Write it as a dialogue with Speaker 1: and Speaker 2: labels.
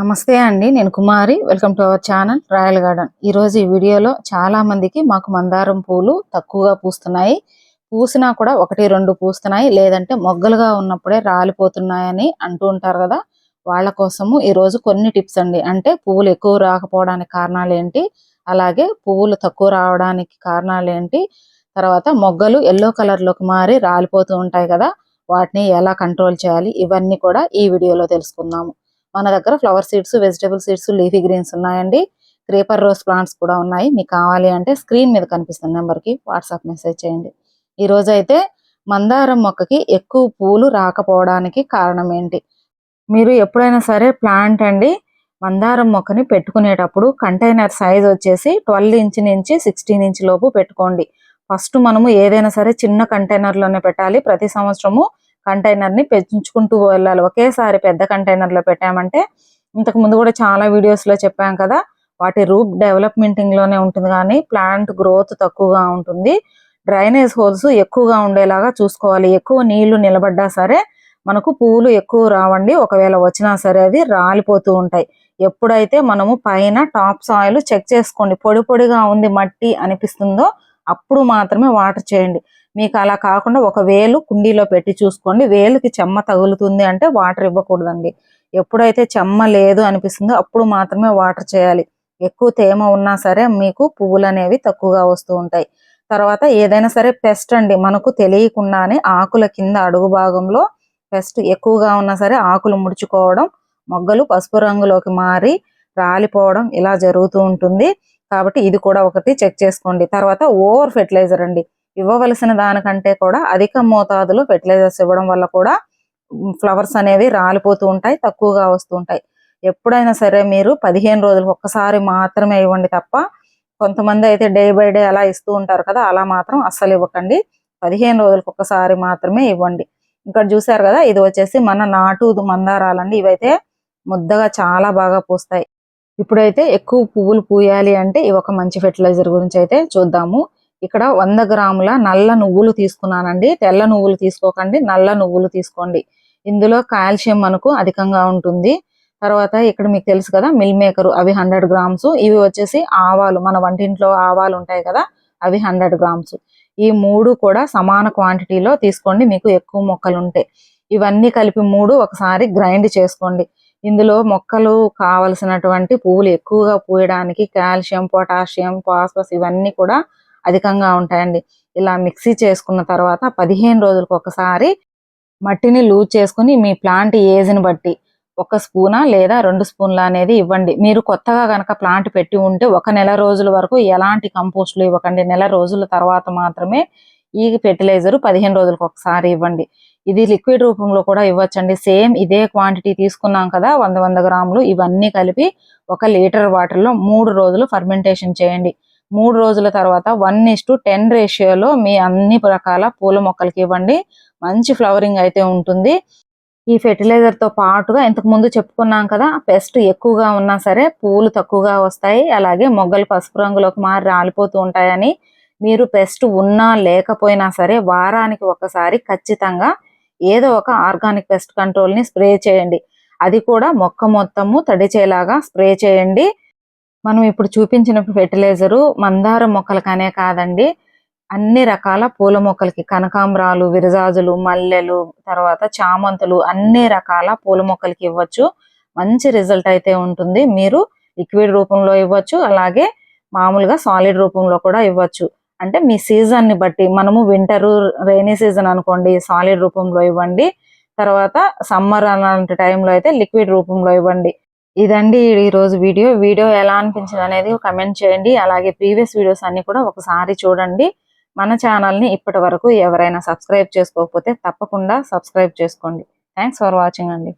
Speaker 1: నమస్తే అండి నేను Kumari. Welcome to our channel royal garden. ఈ రోజు ఈ వీడియోలో చాలా మందికి మాకు మందారం పూలు తక్కువగా పూస్తున్నాయి. పూసినా కూడా ఒకటి రెండు పూస్తున్నాయి. లేదంటే మొగ్గలుగా ఉన్నప్పుడే రాలిపోతున్నాయని అంటూ ఉంటారు కదా. వాళ్ళ కోసము ఈ రోజు కొన్ని టిప్స్ అండి. అంటే పువ్వులు ఎక్కువ రాకపోవడానికి కారణాలు ఏంటి? అలాగే పువ్వులు తక్కువ రావడానికి కారణాలు ఏంటి? తర్వాత మొగ్గలు ఎల్లో కలర్లోకి మారి రాలిపోతూ ఉంటాయి కదా. వాటిని ఎలా కంట్రోల్ చేయాలి? ఇవన్నీ కూడా ఈ వీడియోలో తెలుసుకుందాము. మన దగ్గర flower seeds vegetable seeds leafy greens ఉన్నాయండి. క్రేపర్ రోజ్ ప్లాంట్స్ కూడా ఉన్నాయి. మీకు కావాలి అంటే స్క్రీన్ మీద కనిపిస్తున్న నెంబర్కి వాట్సాప్ మెసేజ్ చేయండి. ఈ అయితే మందారం మొక్కకి ఎక్కువ పూలు రాకపోవడానికి కారణం ఏంటి? మీరు ఎప్పుడైనా సరే ప్లాంట్ అండి మందారం మొక్కని పెట్టుకునేటప్పుడు కంటైనర్ సైజ్ వచ్చేసి ట్వెల్వ్ ఇంచ్ నుంచి సిక్స్టీన్ ఇంచ్ లోపు పెట్టుకోండి. ఫస్ట్ మనము ఏదైనా సరే చిన్న కంటైనర్లోనే పెట్టాలి. ప్రతి సంవత్సరము కంటైనర్ని పెంచుకుంటూ వెళ్ళాలి. ఒకేసారి పెద్ద కంటైనర్లో పెట్టామంటే ఇంతకు ముందు కూడా చాలా వీడియోస్లో చెప్పాం కదా వాటి రూప్ డెవలప్మెంటింగ్లోనే ఉంటుంది కానీ ప్లాంట్ గ్రోత్ తక్కువగా ఉంటుంది. డ్రైనేజ్ హోల్స్ ఎక్కువగా ఉండేలాగా చూసుకోవాలి. ఎక్కువ నీళ్ళు నిలబడ్డా సరే మనకు పువ్వులు ఎక్కువ రావండి. ఒకవేళ వచ్చినా సరే అవి రాలిపోతూ ఉంటాయి. ఎప్పుడైతే మనము పైన టాప్ సాయిల్ చెక్ చేసుకోండి పొడి పొడిగా ఉంది మట్టి అనిపిస్తుందో అప్పుడు మాత్రమే వాటర్ చేయండి. మీకు అలా కాకుండా ఒక వేలు కుండీలో పెట్టి చూసుకోండి. వేలుకి చెమ్మ తగులుతుంది అంటే వాటర్ ఇవ్వకూడదండి. ఎప్పుడైతే చెమ్మ లేదు అనిపిస్తుందో అప్పుడు మాత్రమే వాటర్ చేయాలి. ఎక్కువ తేమ ఉన్నా సరే మీకు పువ్వులు అనేవి తక్కువగా వస్తూ ఉంటాయి. తర్వాత ఏదైనా సరే పెస్ట్ అండి. మనకు తెలియకుండానే ఆకుల కింద అడుగు భాగంలో పెస్ట్ ఎక్కువగా ఉన్నా సరే ఆకులు ముడుచుకోవడం మొగ్గలు పసుపు రంగులోకి మారి రాలిపోవడం ఇలా జరుగుతూ ఉంటుంది. కాబట్టి ఇది కూడా ఒకటి చెక్ చేసుకోండి. తర్వాత ఓవర్ ఫెర్టిలైజర్ అండి. ఇవ్వవలసిన దానికంటే కూడా అధిక మోతాదులో ఫెర్టిలైజర్స్ ఇవ్వడం వల్ల కూడా ఫ్లవర్స్ అనేవి రాలిపోతూ ఉంటాయి తక్కువగా వస్తూ ఉంటాయి. ఎప్పుడైనా సరే మీరు పదిహేను రోజులకు ఒక్కసారి మాత్రమే ఇవ్వండి తప్ప కొంతమంది అయితే డే బై డే అలా ఇస్తూ ఉంటారు కదా అలా మాత్రం అస్సలు ఇవ్వకండి. పదిహేను రోజులకు ఒక్కసారి మాత్రమే ఇవ్వండి. ఇక్కడ చూసారు కదా ఇది వచ్చేసి మన నాటు మందారాలండి. ఇవైతే ముద్దగా చాలా బాగా పూస్తాయి. ఇప్పుడైతే ఎక్కువ పువ్వులు పూయాలి అంటే ఇవి ఒక మంచి ఫెర్టిలైజర్ గురించి అయితే చూద్దాము. ఇక్కడ వంద గ్రాముల నల్ల నువ్వులు తీసుకున్నానండి. తెల్ల నువ్వులు తీసుకోకండి నల్ల నువ్వులు తీసుకోండి. ఇందులో కాల్షియం మనకు అధికంగా ఉంటుంది. తర్వాత ఇక్కడ మీకు తెలుసు కదా మిల్ మేకర్ అవి హండ్రెడ్ గ్రామ్స్. ఇవి వచ్చేసి ఆవాలు మన వంటింట్లో ఆవాలు ఉంటాయి కదా అవి హండ్రెడ్ గ్రామ్స్. ఈ మూడు కూడా సమాన క్వాంటిటీలో తీసుకోండి మీకు ఎక్కువ మొక్కలు ఉంటాయి ఇవన్నీ కలిపి మూడు ఒకసారి గ్రైండ్ చేసుకోండి. ఇందులో మొక్కలు కావలసినటువంటి పువ్వులు ఎక్కువగా పూయడానికి కాల్షియం పొటాషియం ఫాస్ఫరస్ ఇవన్నీ కూడా అధికంగా ఉంటాయండి. ఇలా మిక్సీ చేసుకున్న తర్వాత పదిహేను రోజులకు ఒకసారి మట్టిని లూజ్ చేసుకుని మీ ప్లాంట్ ఏజ్ని బట్టి ఒక స్పూనా లేదా రెండు స్పూన్ల అనేది ఇవ్వండి. మీరు కొత్తగా కనుక ప్లాంట్ పెట్టి ఉంటే ఒక నెల రోజుల వరకు ఎలాంటి కంపోస్ట్లు ఇవ్వకండి. నెల రోజుల తర్వాత మాత్రమే ఈ ఫెర్టిలైజర్ పదిహేను రోజులకు ఒకసారి ఇవ్వండి. ఇది లిక్విడ్ రూపంలో కూడా ఇవ్వచ్చండి. సేమ్ ఇదే క్వాంటిటీ తీసుకున్నాం కదా వంద వంద గ్రాములు ఇవన్నీ కలిపి ఒక లీటర్ వాటర్లో మూడు రోజులు ఫర్మెంటేషన్ చేయండి. మూడు రోజుల తర్వాత వన్ ఇస్ టు టెన్ రేషియోలో మీ అన్ని రకాల పూల మొక్కలకి ఇవ్వండి. మంచి ఫ్లవరింగ్ అయితే ఉంటుంది. ఈ ఫెర్టిలైజర్తో పాటుగా ఇంతకు ముందు చెప్పుకున్నాం కదా పెస్ట్ ఎక్కువగా ఉన్నా సరే పూలు తక్కువగా వస్తాయి. అలాగే మొగ్గలు పసుపు రంగులోకి మారి రాలిపోతూ ఉంటాయని మీరు పెస్ట్ ఉన్నా లేకపోయినా సరే వారానికి ఒకసారి ఖచ్చితంగా ఏదో ఒక ఆర్గానిక్ పెస్ట్ కంట్రోల్ని స్ప్రే చేయండి. అది కూడా మొక్క మొత్తము తడిచేలాగా స్ప్రే చేయండి. మనం ఇప్పుడు చూపించిన ఫెర్టిలైజరు మందార మొక్కలకనే కాదండి. అన్ని రకాల పూల మొక్కలకి కనకాంబరాలు విరజాజులు మల్లెలు తర్వాత చామంతులు అన్ని రకాల పూల మొక్కలకి ఇవ్వచ్చు. మంచి రిజల్ట్ అయితే ఉంటుంది. మీరు లిక్విడ్ రూపంలో ఇవ్వచ్చు. అలాగే మామూలుగా సాలిడ్ రూపంలో కూడా ఇవ్వచ్చు. అంటే మీ సీజన్ని బట్టి మనము వింటర్ రైనీ సీజన్ అనుకోండి సాలిడ్ రూపంలో ఇవ్వండి. తర్వాత సమ్మర్ అలాంటి టైంలో అయితే లిక్విడ్ రూపంలో ఇవ్వండి. ఇదండి ఈ రోజు వీడియో. వీడియో ఎలా అనిపించింది అనేది కమెంట్ చేయండి. అలాగే ప్రీవియస్ వీడియోస్ అన్ని కూడా ఒకసారి చూడండి. మన ఛానల్ని ఇప్పటి వరకు ఎవరైనా సబ్స్క్రైబ్ చేసుకోకపోతే తప్పకుండా సబ్స్క్రైబ్ చేసుకోండి. థ్యాంక్స్ ఫర్ వాచింగ్ అండి.